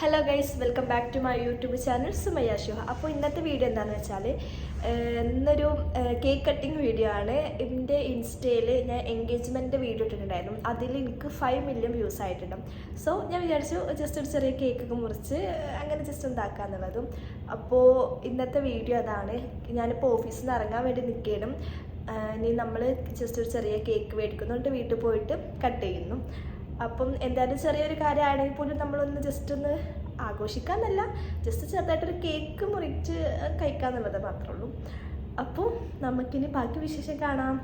Hello guys welcome back to my YouTube channel Sumayya Shiva അപ്പോൾ ഇന്നത്തെ video എന്താണെന്ന് വെച്ചാൽ ഇന്നൊരു കേക്ക് കട്ടിങ് വീഡിയോ ആണ്. എന്റെ ഇൻസ്റ്റയിൽ ഞാൻ എൻഗേജ്മെന്റ് വീഡിയോ ഇട്ടിട്ടുണ്ടായിരുന്നു. അതിൽ എനിക്ക് ഫൈവ് മില്യൺ വ്യൂസ് ആയിട്ടുണ്ട്. സോ ഞാൻ വിചാരിച്ചു ജസ്റ്റ് ഒരു ചെറിയ കേക്കൊക്കെ മുറിച്ച് അങ്ങനെ ജസ്റ്റ് ഉണ്ടാക്കാന്നുള്ളതും അപ്പോൾ ഇന്നത്തെ വീഡിയോ അതാണ്. ഞാനിപ്പോൾ ഓഫീസിൽ നിന്ന് ഇറങ്ങാൻ വേണ്ടി നിൽക്കണം ഇനി നമ്മൾ ജസ്റ്റ് ഒരു ചെറിയ കേക്ക് മേടിക്കുന്നുണ്ട് വീട്ടിൽ പോയിട്ട് കട്ട് ചെയ്യുന്നു. അപ്പം എന്തായാലും ചെറിയൊരു കാര്യമാണെങ്കിൽ പോലും നമ്മളൊന്ന് ജസ്റ്റ് ഒന്ന് ആഘോഷിക്കാന്നല്ല ജസ്റ്റ് ചെറുതായിട്ടൊരു കേക്ക് മുറിച്ച് കഴിക്കാന്നുള്ളത് മാത്രമേ ഉള്ളൂ. അപ്പോൾ നമുക്കിനി ബാക്കി വിശേഷം കാണാം.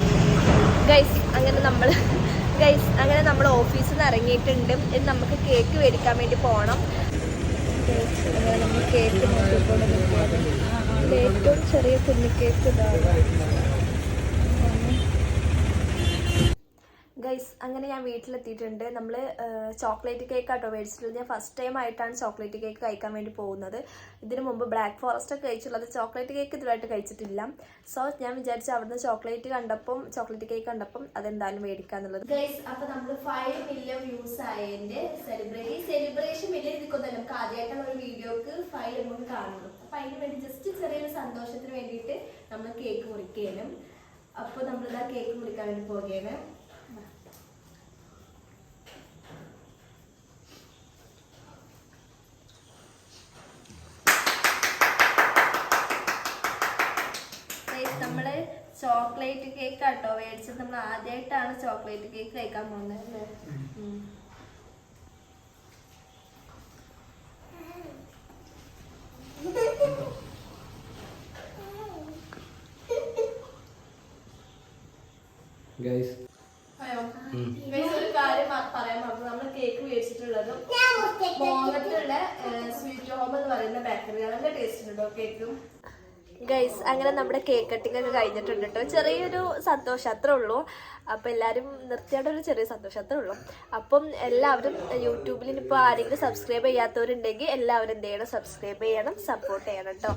ഗൈസ് അങ്ങനെ നമ്മൾ ഗൈസ് അങ്ങനെ നമ്മൾ ഓഫീസിൽ നിന്ന് ഇറങ്ങിയിട്ടുണ്ട്. ഇനി നമുക്ക് കേക്ക് മേടിക്കാൻ വേണ്ടി പോകണം അങ്ങനെ നമ്മൾ കേക്ക് നോക്കിക്കൊണ്ട് ഏറ്റവും ചെറിയ കുഞ്ഞു കേക്ക് ഇതാണ് ഗൈസ് അങ്ങനെ ഞാൻ വീട്ടിലെത്തിയിട്ടുണ്ട്. നമ്മൾ ചോക്ലേറ്റ് കേക്ക് ആട്ടോ മേടിച്ചിട്ടുള്ളത്. ഞാൻ ഫസ്റ്റ് ടൈം ആയിട്ടാണ് ചോക്ലേറ്റ് കേക്ക് കഴിക്കാൻ വേണ്ടി പോകുന്നത്. ഇതിന് മുമ്പ് ബ്ലാക്ക് ഫോറസ്റ്റ് ഒക്കെ കഴിച്ചിട്ടുള്ളത്. ചോക്ലേറ്റ് കേക്ക് ഇതുവരായിട്ട് കഴിച്ചിട്ടില്ല. സോ ഞാൻ വിചാരിച്ച അവിടുന്ന് ചോക്ലേറ്റ് കണ്ടപ്പം ചോക്ലേറ്റ് കേക്ക് കണ്ടപ്പം അതെന്തായാലും മേടിക്കാന്നുള്ളത്. ഗൈസ് അപ്പോൾ നമ്മൾ ഫൈവ് മില്യൺ വ്യൂസ് ആയതിന്റെ സെലിബ്രേറ്റ് സെലിബ്രേഷൻ വലിയ നിൽക്കുന്നല്ലോ നമുക്ക് ആദ്യമായിട്ടാണ് ഒരു വീഡിയോക്ക് ഫൈവ് എമൗണ്ട് കാണുന്നത്. അപ്പം അതിന് വേണ്ടി ജസ്റ്റ് ചെറിയൊരു സന്തോഷത്തിന് വേണ്ടിയിട്ട് നമ്മൾ കേക്ക് മുറിക്കുകയും അപ്പോൾ നമ്മളിതാ കേക്ക് മുറിക്കാൻ വേണ്ടി പോവുകയാണ്. നമ്മൾ ചോക്ലേറ്റ് കേക്ക് കേട്ടോ മേടിച്ചത്. നമ്മൾ ആദ്യമായിട്ടാണ് ചോക്ലേറ്റ് കേക്ക് കഴിക്കാൻ പോകുന്നത് അല്ലേ. ഗൈസ് ഒരു കാര്യം പറയാൻ മറന്നു. നമ്മൾ കേക്ക് മേടിച്ചിട്ടുള്ളത് മോങ്ങത്തുള്ള സ്വീറ്റ് ഹോം എന്ന് പറയുന്ന ബേക്കറിയാണ് ടേസ്റ്റ് ഉണ്ടോ കേക്കും? ഗൈസ് അങ്ങനെ നമ്മുടെ കേക്ക് കട്ടിംഗ് ഒക്കെ കഴിഞ്ഞിട്ടുണ്ട് കേട്ടോ ചെറിയൊരു സന്തോഷം അത്രേ ഉള്ളൂ. അപ്പം എല്ലാവരും നിർത്തിയായിട്ട് ഒരു ചെറിയ സന്തോഷം അത്രേ ഉള്ളൂ. അപ്പം എല്ലാവരും യൂട്യൂബിൽ ഇപ്പോൾ ആരെങ്കിലും സബ്സ്ക്രൈബ് ചെയ്യാത്തവരുണ്ടെങ്കിൽ എല്ലാവരും എന്ത് ചെയ്യണം? സബ്സ്ക്രൈബ് ചെയ്യണം സപ്പോർട്ട് ചെയ്യണം കേട്ടോ